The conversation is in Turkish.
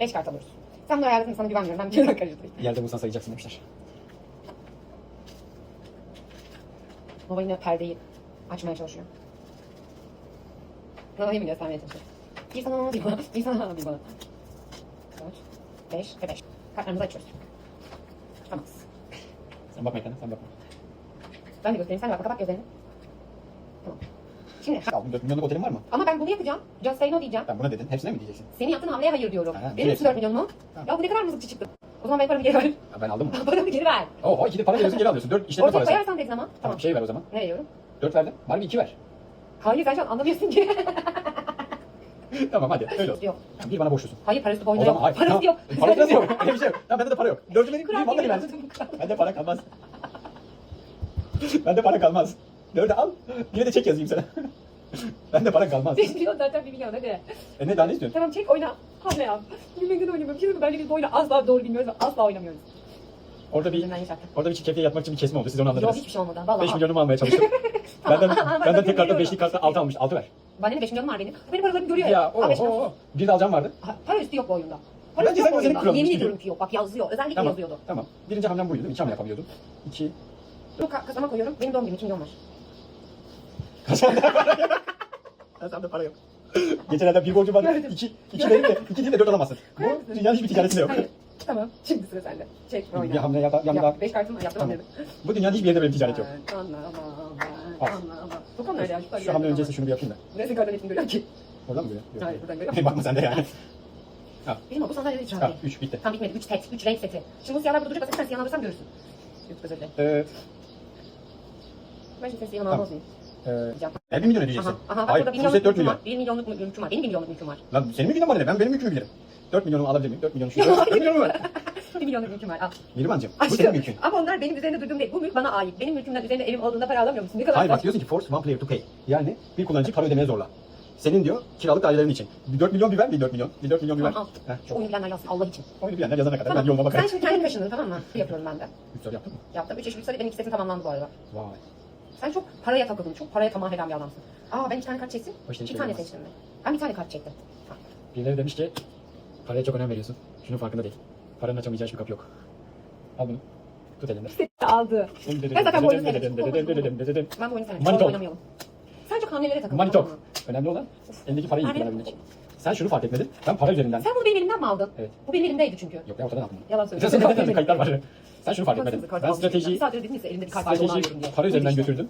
5 kart alıyoruz. Sen bunu ayarladın sana güvenmiyorum. Ben bir yere karıştırayım. Yerde bulsan sayacaksın demişler. Nova yine perdeyi açmaya çalışıyor. Nova'yı mı göstermeye çalışıyor? Bir sana bir bana, bir sana bir bana. 4, 5 ve 5. Kartlarımızı açıyoruz. Tamam. Sen bakma ekrana sen bakma. Ben de göstereyim. Sen de bak kapat gözlerini. Tamam. Şimdi Aldın 4 milyonluk otelin var mı? ama ben bunu yapacağım. Just say no diyeceğim. Ben buna dedin. Hepsine mi diyeceksin? Senin yaptığın hamleye hayır diyorum. Ha, Benim için evet. 4 milyon mu? Tamam. Ya bu ne kadar mızıkçı çıktı. O zaman benim paramı geri ver. Ha, ben aldım mı? paramı geri ver. Oho iki de para veriyorsun geri alıyorsun. 4 işletme Ortaya parası. koyarsan dedin ama. Tamam Tamam. şey ver o zaman. Ne veriyorum? 4 verdin. Bari bir 2 ver. Hayır sen şu an anlamıyorsun ki. tamam hadi öyle olsun. yok. Tamam, bir bana borçlusun. Hayır parası O boyuna zaman yok. hayır. Parası tamam. yok. Parası nasıl yok? Öyle bir şey yok. Tamam bende de para yok. 4'ü vereyim. Kural Bir vallahi değil, ben. anladım. Bende para kalmaz. Bende para kalmaz. 4'ü al. Yine de çek yazayım sana. Bende para kalmaz. 5 milyon zaten 1 milyon hadi. E ne daha ne istiyorsun? Tamam çek oyna. Hamle yap. Bilmem ne oynamıyorum. Şimdi böyle biz bu oyunu asla doğru bilmiyoruz ve asla oynamıyoruz. Orada bir Yüzünden yaşattım. orada bir çirkefliğe yatmak için bir kesme oldu. Siz onu Yok anladınız. hiçbir şey olmadı. Vallahi. 5 milyonumu almaya çalıştım. Tamam, benden ben benden de tek kartta biliyorum. 5'lik kartta 6 almış. 6 ver. Bana ne 5 milyonum var benim. Benim paralarımı görüyor Ya o Aa, beş o milyon. o. Bir de alacağım vardı. Ha, Para üstü yok bu oyunda. Para Bence üstü yok sen bu de senin oyunda. Yemin ediyorum ki yok. Bak yazıyor. Özellikle Tamam. yazıyordu. Tamam. Birinci hamlem buydu değil mi? İki hamle yapabiliyordum. İki. Dur ka- kasama koyuyorum. Benim doğum günüm 2 milyon var. Kasamda para yok. Kasamda para yok. Geçenlerde bir borcum. Gördüm. İki, iki değil de iki değil de dört alamazsın. Bu Gördüm. dünyanın hiçbir ticaretinde yok. Hayır. Tamam. Şimdi sıra sende. Çek Bir oyna. hamle yap, yap, Yap. yap. 5 kartım var. Yaptım Tamam. hamlemi. Bu dünyanın hiçbir yerinde bir ticaret yok. Anla ama. Al. Anla ama. Bu konu öyle. Şu hamle öncesi şunu bir yapayım da. Neresi kartın için görüyor ki? Oradan mı görüyor? Hayır buradan görüyor. Bakma sen de yani. Bizim o bu sandalyede hiç rahat Ha, değil. üç bitti. Tam bitmedi. 3 set. 3 renk seti. Şimdi bu siyahlar burada duracak. Sen siyahını alırsam görürsün. Yok özür dilerim. Ee, Ben şimdi siyahını almaz mıyım? E, Diyeceğim. e, bir milyon ödeyeceksin. Aha. Aha bak Hayır, burada 1 bu set milyonluk 4 mülküm milyon. var. 1 milyonluk mülküm var. Benim 1 milyonluk mülküm var. Lan senin mülkünden bana ne? Ben benim mülkümü bilirim. 4 milyonumu alabilir miyim? 4 milyon şu. 4 milyon var. 1 milyonluk mülküm var. Al. Mihrimah'cığım bu senin mülkün. Ama onlar benim üzerinde durduğum değil. Bu mülk bana ait. Benim mülkümden üzerinde evim olduğunda para alamıyor musun? Ne kadar Hayır bak saçma. diyorsun ki force one player to pay. Yani bir kullanıcı para ödemeye zorla. Senin diyor kiralık dairelerin için. Bir 4 milyon bir ver, bir 4 milyon. Bir 4 milyon bir ver. Tamam al. Heh, Şu çok. oyunu bilenler yazsın Allah için. Oyunu bilenler yazana kadar ben Tamam. yoluma Sen bakarım. şimdi kendin kaşındın tamam mı? Yapıyorum ben de. 3 soru yaptın mı? Yaptım. 3 eşlik benim istedim tamamlandı bu arada. Vay. Sen çok paraya takıldın. Çok paraya tamah eden bir adamsın. Aa ben iki tane kart çektim. O işte Bir tane olmaz. seçtim ben. Ben bir tane kart çektim. Birileri demiş ki paraya çok önem veriyorsun. Şunun farkında değil. Paranın açamayacağı hiçbir kapı yok. Al bunu. Tut elinde. Aldı. Ben zaten bu oyunu sevmedim. Sevmedim. Money Ben bu oyunu sevmedim. Şu talk. oynamayalım. Sen çok hamlelere takıldın. talk. Önemli olan elindeki parayı iyi kullanabilmek. Sen şunu fark etmedin. Ben para üzerinden... Sen bunu benim elimden mi aldın? Evet. Bu benim elimdeydi çünkü. Yok ya ortadan aldım. Yalan söylüyorsun. Sen kayıtlar var. Sen şunu fark etmedin. Ben haksızlık. strateji, Sadece dediniz elimde bir kart var onu alıyorum strateji diye. para üzerinden götürdüm.